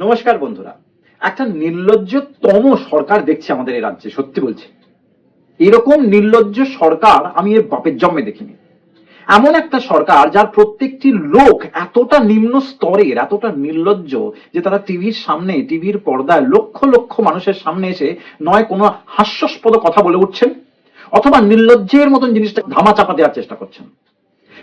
নমস্কার বন্ধুরা। একটা নির্লজ্জতম সরকার দেখছি আমাদের এই রাজ্যে, সত্যি বলছি। এরকম নির্লজ্জ সরকার আমি এর বাপের জন্মে দেখিনি। এমন একটা সরকার যার প্রত্যেকটি লোক এতটা নিম্ন স্তরের, এতটা নির্লজ্জ যে তারা টিভির সামনে, টিভির পর্দায় লক্ষ লক্ষ মানুষের সামনে এসে নয় কোনো হাস্যাস্পদ কথা বলে উঠছেন অথবা নির্লজ্জের মতন জিনিসটা ধামা চাপা দেওয়ার চেষ্টা করছেন।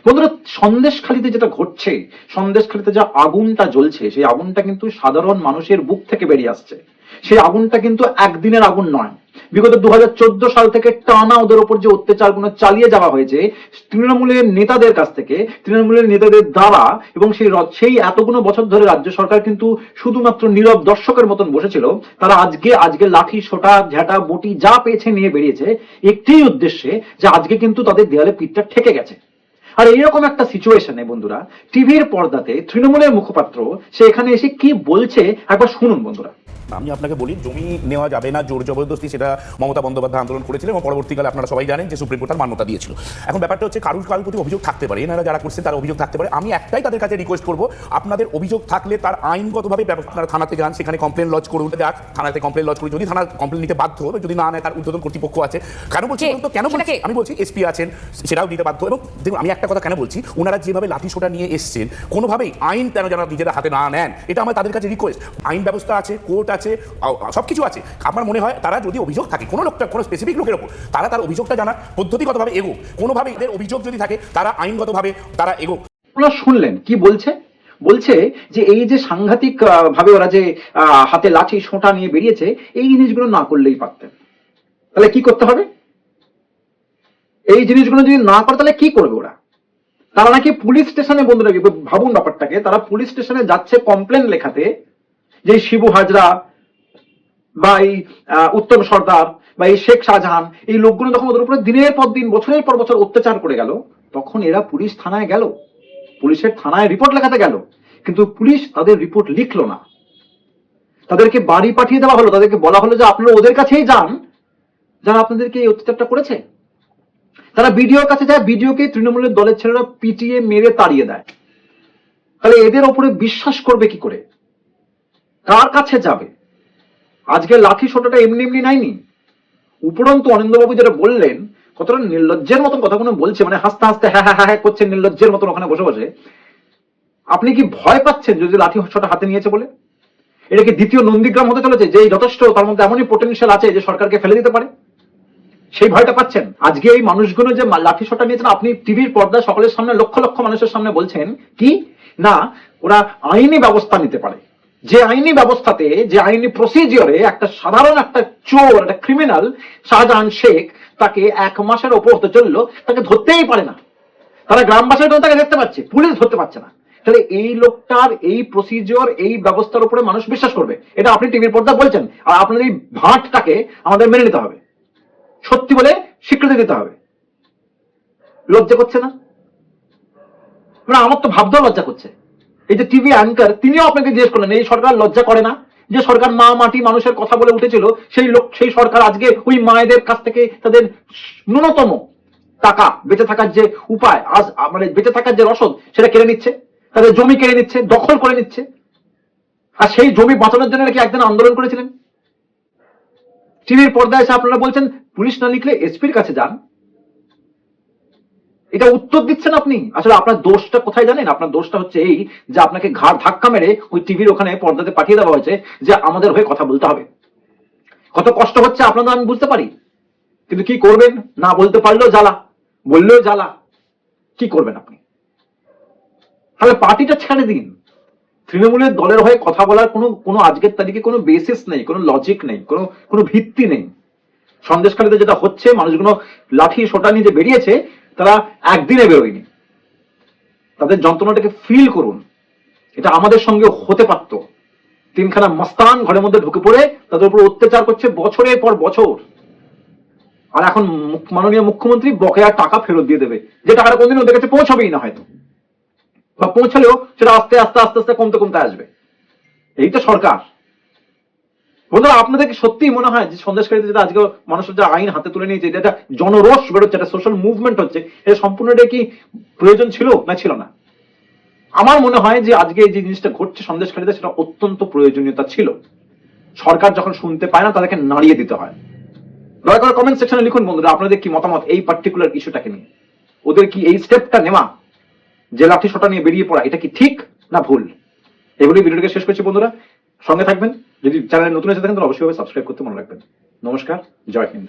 বন্ধুরা, সন্দেশখালিতে যেটা ঘটছে, সন্দেশখালিতে যা আগুনটা জ্বলছে, সেই আগুনটা কিন্তু সাধারণ মানুষের বুক থেকে বেরিয়ে আসছে। সেই আগুনটা কিন্তু একদিনের আগুন নয়। বিগত দু হাজার চোদ্দ সাল থেকে টানা ওদের ওপর যে অত্যাচারগুলো চালিয়ে যাওয়া হয়েছে, তৃণমূলের নেতাদের কাছ থেকে, তৃণমূলের নেতাদের দ্বারা এবং সেই সেই এতগুলো বছর ধরে রাজ্য সরকার কিন্তু শুধুমাত্র নীরব দর্শকের মতন বসেছিল। তারা আজকে আজকে লাঠি, সোটা, ঝাঁটা, বটি যা পেয়েছে নিয়ে বেরিয়েছে। একটি উদ্দেশ্যে যে আজকে কিন্তু তাদের দেয়ালে পিঠটা ঠেকে গেছে। আর এইরকম একটা সিচুয়েশনে বন্ধুরা টিভির পর্দাতে তৃণমূলের মুখপাত্র, সে এখানে এসে কি বলছে একবার শুনুন বন্ধুরা। আমি আপনাকে বলি জমি নেওয়া যাবে না জোর জবরদস্তি সেটা মমতা বন্দ্যোপাধ্যায় আন্দোলন করেছিলেন এবং পরবর্তীকালে আপনারা সবাই জানেন যে সুপ্রিম কোর্ট তার মান্যতা দিয়েছিল। এখন ব্যাপারটা হচ্ছে কারুর কারোর প্রতি অভিযোগ থাকতে পারে এনারা যারা করছেন তার অভিযোগ থাকতে পারে। আমি একটাই তাদের কাছে রিকোয়েস্ট করব আপনাদের অভিযোগ থাকলে তার আইনগতভাবে ব্যবস্থা আপনারা থানাতে যান সেখানে কমপ্লেন লজ করুন। যাক থানাতে কমপ্লেন লজ করুন। যদি থানা কমপ্লেন নিতে বাধ্য হবে যদি না নেয় তার উদ্বোধন কর্তৃপক্ষ আছে। কেন বলছি তো? কেন বলছি? আমি বলছি এসপি আছেন সেটাও দিতে বাধ্য। এবং দেখুন আমি একটা কথা কেন বলছি? ওনারা যেভাবে লাঠি সোটা নিয়ে এসছেন কোনোভাবেই আইন কেন যেন নিজেরা হাতে না নেন এটা আমার তাদের কাছে রিকোয়েস্ট আইন ব্যবস্থা আছে কোর্ট আছে সব কিছু আছে। আপনার মনে হয় তারা যদি অভিযোগ থাকে, কোনো লোকটা, কোনো স্পেসিফিক লোকের ওপর, তারা তার অভিযোগটা জানা পদ্ধতিগতভাবে এগো কোনোভাবে এদের অভিযোগ যদি থাকে, তারা আইনগতভাবে তারা এগো আপনারা শুনলেন, কি বলছে? বলছে যে এই যে সাংঘাতিক ভাবে ওরা যে হাতে লাঠি, সোঁটা নিয়ে বেরিয়েছে, এই জিনিসগুলো না করলেই পারতেন। তাহলে কি করতে হবে? এই জিনিসগুলো যদি না করে, তাহলে কি করবে ওরা? তারা নাকি পুলিশ স্টেশনে বন্ধুরা ভাবুন ব্যাপারটাকে, তারা পুলিশ স্টেশনে যাচ্ছে কমপ্লেন লেখাতে যে শিবু হাজরা বা এই উত্তম সর্দার বা এই শেখ শাহজাহান, এই লোকগুলো যখন ওদের উপরে দিনের পর দিন, বছরের পর বছর অত্যাচার করে গেল, তখন এরা পুলিশ থানায় গেল। পুলিশের থানায় রিপোর্ট লেখাতে গেল। কিন্তু পুলিশ তাদের রিপোর্ট লিখলো না। তাদেরকে বাড়ি পাঠিয়ে দেওয়া হলো। তাদেরকে বলা হলো যে আপনারা ওদের কাছেই যান। যারা আপনাদেরকে এই অত্যাচারটা করেছে। তারা বিডিওর কাছে যায়, বিডিওকে তৃণমূলের দলের ছেলেরা পিটিয়ে মেরে তাড়িয়ে দেয়। তাহলে এদের ওপরে বিশ্বাস করবে কি করে? কার কাছে যাবে? আজকে লাঠি সোটাটা এমনি এমনি নাইনি। উপরন্তু অনিন্দবাবু যেটা বললেন, কতটা নির্লজ্জের মতন কথাগুলো বলছে মানে হাসতে হাসতে হ্যাঁ হ্যাঁ হ্যাঁ হ্যাঁ করছে নির্লজ্জের মতন ওখানে বসে বসে। আপনি কি ভয় পাচ্ছেন যদি লাঠি ছোটা হাতে নিয়েছে বলে? এটা কি দ্বিতীয় নন্দীগ্রাম হতে চলেছে? যে যথেষ্ট, তার মধ্যে এমনই পোটেনশিয়াল আছে যে সরকারকে ফেলে দিতে পারে? সেই ভয়টা পাচ্ছেন? আজকে এই মানুষগুলো যে লাঠি শটা নিয়েছেন, আপনি টিভির পর্দা সকলের সামনে, লক্ষ লক্ষ মানুষের সামনে বলছেন, কি? না, ওরা আইনি ব্যবস্থা নিতে পারে। যে আইনি ব্যবস্থাতে, যে আইনি প্রসিজিওরে একটা সাধারণ একটা চোর, একটা ক্রিমিনাল শাহজাহান শেখ, তাকে এক মাসের ওপর হতে চলল তাকে ধরতেই পারে না। তারা গ্রামবাসীর জন্য তাকে দেখতে পাচ্ছে, পুলিশ ধরতে পারছে না। তাহলে এই লোকটার এই প্রসিজিওর এই ব্যবস্থার উপরে মানুষ বিশ্বাস করবে? এটা আপনি টিভির পর্দা বলছেন, আর আপনার এই ভাঁটটাকে আমাদের মেনে নিতে হবে। সত্যি বলে স্বীকৃতি দিতে হবে। লজ্জা করছে না? মানে আমার তো ভাবতেও লজ্জা করছে। এই যে টিভি অ্যাঙ্কার তিনিও আপনাকে জিজ্ঞেস করলেন, এই সরকার লজ্জা করে না? যে সরকার মা মাটি মানুষের কথা বলে উঠেছিল, সেই লোক, সেই সরকার আজকে ওই মায়েদের কাছ থেকে তাদের ন্যূনতম টাকা বেঁচে থাকার যে উপায়, আজ মানে বেঁচে থাকার যে রসদ, সেটা কেড়ে নিচ্ছে। তাদের জমি কেড়ে নিচ্ছে, দখল করে নিচ্ছে। আর সেই জমি বাঁচানোর জন্য নাকি একদিন আন্দোলন করেছিলেন? টিভির পর্দায় এসে আপনারা বলছেন, পুলিশ না লিখলে এসপির কাছে যান। এটা উত্তর দিচ্ছেন আপনি? আসলে আপনার দোষটা কোথায় জানেন? আপনার দোষটা হচ্ছে এই যে আপনাকে ঘাড় ধাক্কা মেরে ওই টিভির ওখানে পর্দাতে পাঠিয়ে দেওয়া হয়েছে যে আমাদের হয়ে কথা বলতে হবে। কত কষ্ট হচ্ছে আপনাদের আমি বুঝতে পারি। কিন্তু কি করবেন? না বলতে পারলেও জ্বালা। বললেও জ্বালা। কি করবেন আপনি? তাহলে পার্টিটা ছেড়ে দিন। তৃণমূলের দলের হয়ে কথা বলার কোনো কোনো আজকের তারিখে কোনো বেসিস নেই, কোনো লজিক নেই, কোনো কোনো ভিত্তি নেই। সন্দেশখালীতে যেটা হচ্ছে, মানুষগুলো লাঠি সোটা নিয়ে যে বেরিয়েছে তারা একদিনে বেরোয়নি। তাদের যন্ত্রণাটাকে ফিল করুন। এটা আমাদের সঙ্গে হতে পারত। তিনখানা মস্তান ঘরের মধ্যে ঢুকে পড়ে তাদের উপর অত্যাচার করছে বছরের পর বছর। আর এখন মাননীয় মুখ্যমন্ত্রী বকেয়া টাকা ফেরত দিয়ে দেবে। যে টাকাটা কোনদিন ওদের কাছে পৌঁছাবেই না হয়তো। বা পৌঁছালেও সেটা আস্তে আস্তে আস্তে আস্তে কমতে কমতে আসবে। এই তো সরকার। বন্ধুরা আপনাদের কি সত্যিই মনে হয় যে সন্দেশকারীতে যেটা আজকে মানুষের যে আইন হাতে তুলে নিয়েছে, এটা জনরোষ বেরোচ্ছে, একটা সোশ্যাল মুভমেন্ট হচ্ছে, এটা সম্পূর্ণটা কি প্রয়োজন ছিল না ছিল না? আমার মনে হয় যে আজকে যে জিনিসটা ঘটছে সন্দেশখালীতে সেটা অত্যন্ত প্রয়োজনীয়তা ছিল। সরকার যখন শুনতে পায় না, তাদেরকে নাড়িয়ে দিতে হয়। দয়া করে কমেন্ট সেকশনে লিখুন বন্ধুরা, আপনাদের কি মতামত এই পার্টিকুলার ইস্যুটাকে নিয়ে? ওদের কি এই স্টেপটা নেওয়া, যে লাঠি শটা নিয়ে বেরিয়ে পড়া, এটা কি ঠিক না ভুল? এগুলি ভিডিওটাকে শেষ করছি বন্ধুরা। সঙ্গে থাকবেন। যদি চ্যানেলে নতুন এসে থাকেন তাহলে অবশ্যই সাবস্ক্রাইব করতে মনে রাখবেন। নমস্কার জয় হিন্দ।